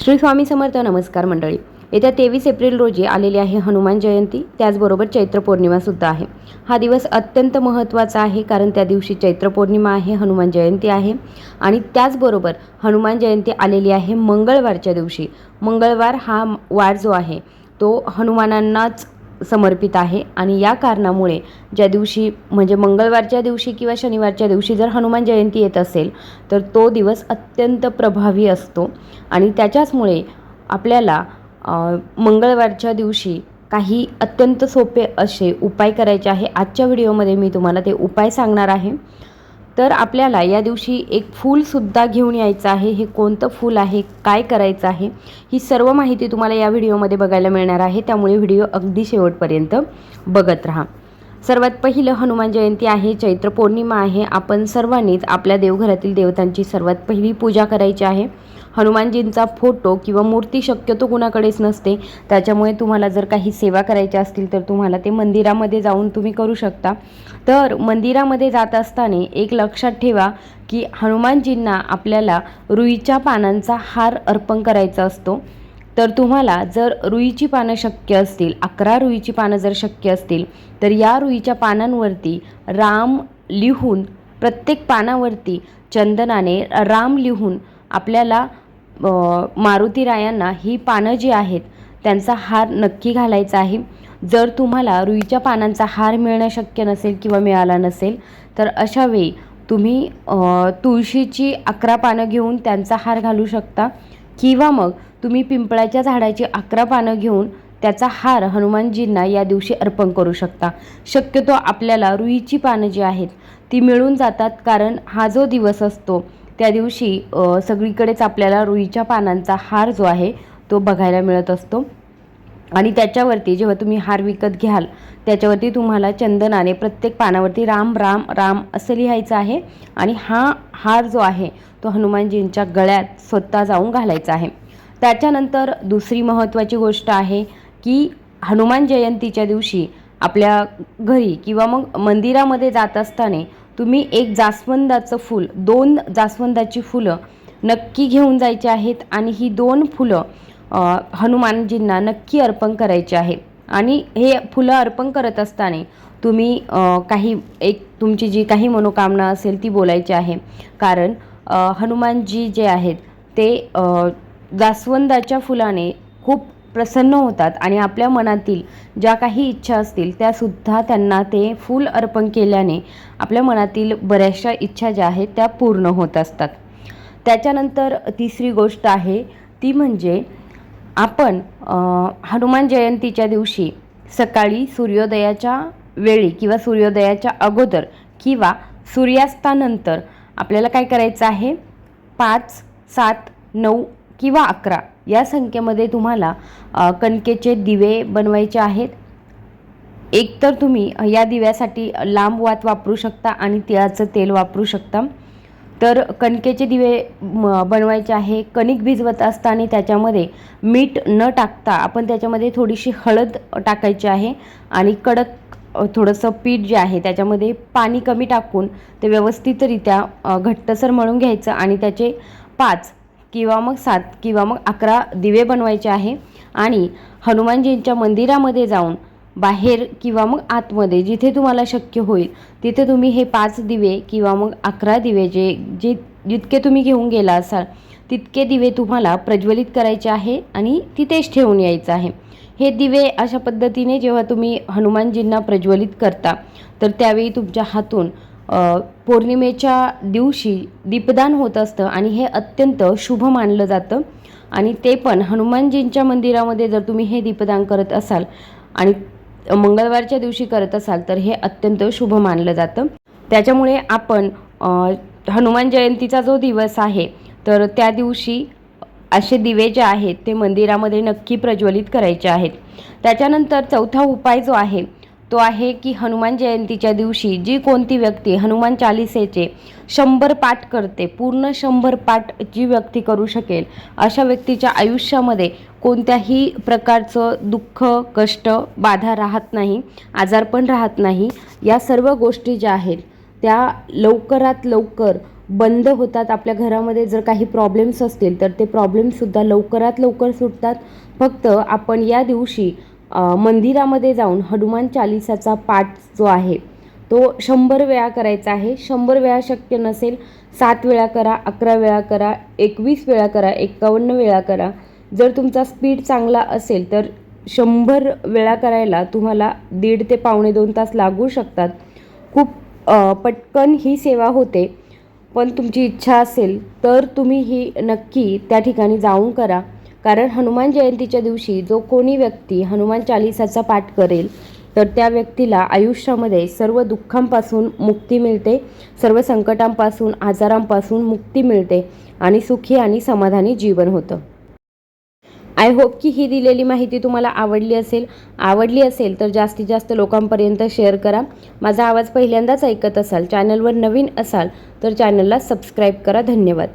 श्री स्वामी समर्थ नमस्कार मंडळी. येत्या तेवीस एप्रिल रोजी आलेली आहे हनुमान जयंती. त्याचबरोबर चैत्र पौर्णिमासुद्धा आहे. हा दिवस अत्यंत महत्त्वाचा आहे कारण त्या दिवशी चैत्र पौर्णिमा आहे हनुमान जयंती आहे. आणि त्याचबरोबर हनुमान जयंती आलेली आहे मंगळवारच्या दिवशी. मंगळवार हा वार जो आहे तो हनुमानांनाच समर्पित आहे. आणि या कारणामुळे ज्या दिवशी म्हणजे मंगळवारच्या दिवशी किंवा शनिवारच्या दिवशी जर हनुमान जयंती येत असेल तर तो दिवस अत्यंत प्रभावी असतो. आणि त्याच्याचमुळे आपल्याला मंगळवारच्या दिवशी काही अत्यंत सोपे असे उपाय करायचे आहे. आजच्या व्हिडिओमध्ये मी तुम्हाला ते उपाय सांगणार आहे. तर आपल्याला या दिवशी एक फूलसुद्धा घेऊन यायचं आहे. हे कोणतं फूल आहे? काय करायचं आहे? ही सर्व माहिती तुम्हाला या व्हिडिओमध्ये बघायला मिळणार आहे. त्यामुळे व्हिडिओ अगदी शेवटपर्यंत बघत राहा. सर्वात पहिलं हनुमान जयंती आहे चैत्र पौर्णिमा आहे. आपण सर्वांनीच आपल्या देवघरातील देवतांची सर्वात पहिली पूजा करायची आहे. हनुमानजींचा फोटो किंवा मूर्ती शक्यतो कुणाकडेच नसते. त्याच्यामुळे तुम्हाला जर काही सेवा करायच्या असतील तर तुम्हाला ते मंदिरामध्ये जाऊन तुम्ही करू शकता. तर मंदिरामध्ये जात असताना एक लक्षात ठेवा की हनुमानजींना आपल्याला रुईच्या पानांचा हार अर्पण करायचा असतो. तर तुम्हाला जर रुईची पानं शक्य असतील अकरा रुईची पानं जर शक्य असतील तर या रुईच्या पानांवरती राम लिहून प्रत्येक पानावरती चंदनाने राम लिहून आपल्याला मारुती मारुतीरायांना ही पानं जी आहेत त्यांचा हार नक्की घालायचा आहे. जर तुम्हाला रुईच्या पानांचा हार मिळणं शक्य नसेल किंवा मिळाला नसेल तर अशा वेळी तुम्ही तुळशीची अकरा पानं घेऊन त्यांचा हार घालू शकता. किंवा मग तुम्ही पिंपळाच्या झाडाची अकरा पानं घेऊन त्याचा हार हनुमानजींना या दिवशी अर्पण करू शकता. शक्यतो आपल्याला रुईची पानं जी आहेत ती मिळून जातात कारण हा जो दिवस असतो त्या दिवशी सगळीकडेच आपल्याला रुईच्या पानांचा हार जो आहे तो बघायला मिळत असतो. आणि त्याच्यावरती जेव्हा तुम्ही हार विकत घ्याल त्याच्यावरती तुम्हाला चंदनाने प्रत्येक पानावरती राम राम राम असं लिहायचं आहे. आणि हा हार जो आहे तो हनुमानजींच्या गळ्यात स्वतः जाऊन घालायचा आहे. त्याच्यानंतर दुसरी महत्त्वाची गोष्ट आहे की हनुमान जयंतीच्या दिवशी आपल्या घरी किंवा मग मंदिरामध्ये जात असताना तुम्ही एक जास्वंदाचं फूल दोन जास्वंदाची फुलं नक्की घेऊन जायची आहेत आणि ही दोन फुलं हनुमानजींना नक्की अर्पण करायची आहे आणि हे फुलं अर्पण करत असताना तुम्ही काही एक तुमची जी काही मनोकामना असेल ती बोलायची आहे. कारण हनुमानजी जे आहेत ते जास्वंदाच्या फुलाने खूप प्रसन्न होतात आणि आपल्या मनातील ज्या काही इच्छा असतील त्यासुद्धा त्यांना ते फूल अर्पण केल्याने आपल्या मनातील बऱ्याचशा इच्छा ज्या आहेत त्या पूर्ण होत असतात. त्याच्यानंतर तिसरी गोष्ट आहे ती म्हणजे आपण हनुमान जयंतीच्या दिवशी सकाळी सूर्योदयाच्या वेळी किंवा सूर्योदयाच्या अगोदर किंवा सूर्यास्तानंतर आपल्याला काय करायचं आहे? पाच सात नऊ किंवा अकरा या संख्येमध्ये तुम्हाला कणकेचे दिवे बनवायचे आहेत. एकतर तुम्ही या दिव्यासाठी लांब वात वापरू शकता आणि तिळाचं तेल वापरू शकता. तर कणकेचे दिवे बनवायचे आहे. कणिक भिजवत असताना त्याच्यामध्ये मीठ न टाकता आपण त्याच्यामध्ये थोडीशी हळद टाकायची आहे आणि कडक थोडंसं पीठ जे आहे त्याच्यामध्ये पाणी कमी टाकून ते व्यवस्थितरित्या घट्टसर मळून घ्यायचं आणि त्याचे पाच किंवा मग सात किंवा मग अकरा दिवे बनवायचे आहे. आणि हनुमानजींच्या मंदिरामध्ये जाऊन बाहेर किंवा मग आतमध्ये जिथे तुम्हाला शक्य होईल तिथे तुम्ही हे पाच दिवे किंवा मग अकरा दिवे जे जे जितके तुम्ही घेऊन गेला असाल तितके दिवे तुम्हाला प्रज्वलित करायचे आहे आणि तिथेच ठेवून यायचं आहे. हे दिवे अशा पद्धतीने जेव्हा तुम्ही हनुमानजींना प्रज्वलित करता तर त्यावेळी तुमच्या हातून पौर्णिमेच्या दिवशी दीपदान होत असतं आणि हे अत्यंत शुभ मानलं जातं. आणि ते पण हनुमानजींच्या मंदिरामध्ये जर तुम्ही हे दीपदान करत असाल आणि मंगळवारच्या दिवशी करत असाल तर हे अत्यंत शुभ मानलं जातं. त्याच्यामुळे आपण हनुमान जयंतीचा जो दिवस आहे तर त्या दिवशी असे दिवे जे आहेत ते मंदिरामध्ये नक्की प्रज्वलित करायचे आहेत. त्याच्यानंतर चौथा उपाय जो आहे तो आहे की हनुमान जयंतीच्या दिवशी जी कोणती व्यक्ती हनुमान चालिसेचे शंभर पाठ करते पूर्ण शंभर पाठ जी व्यक्ती करू शकेल अशा व्यक्तीच्या आयुष्यामध्ये कोणत्याही प्रकारचं दुःख कष्ट बाधा राहत नाही आजारपण राहत नाही. या सर्व गोष्टी ज्या आहेत त्या लवकरात लवकर बंद होतात. आपल्या घरामध्ये जर काही प्रॉब्लेम्स असतील तर ते प्रॉब्लेमसुद्धा लवकरात लवकर सुटतात. फक्त आपण या दिवशी मंदिरामध्ये जाऊन हनुमान चालिसाचा पाठ जो आहे तो शंभर वेळा करायचा आहे. शंभर वेळा शक्य नसेल सात वेळा करा अकरा वेळा करा एकवीस वेळा करा एकावन्न वेळा करा. जर तुमचा स्पीड चांगला असेल तर शंभर वेळा करायला तुम्हाला दीड ते पावणे दोन तास लागू शकतात. खूप पटकन ही सेवा होते. पण तुमची इच्छा असेल तर तुम्ही ही नक्की त्या ठिकाणी जाऊन करा. कारण हनुमान जयंतीच्या दिवशी जो कोणी व्यक्ती हनुमान चालिसाचा पाठ करेल तर त्या व्यक्तीला आयुष्यामध्ये सर्व दुःखांपासून मुक्ती मिळते सर्व संकटांपासून आजारांपासून मुक्ती मिळते आणि सुखी आणि समाधानी जीवन होतं. आय होप की ही दिलेली माहिती तुम्हाला आवडली असेल. आवडली असेल तर जास्तीत जास्त लोकांपर्यंत शेअर करा. माझा आवाज पहिल्यांदाच ऐकत असाल चॅनलवर नवीन असाल तर चॅनलला सबस्क्राईब करा. धन्यवाद.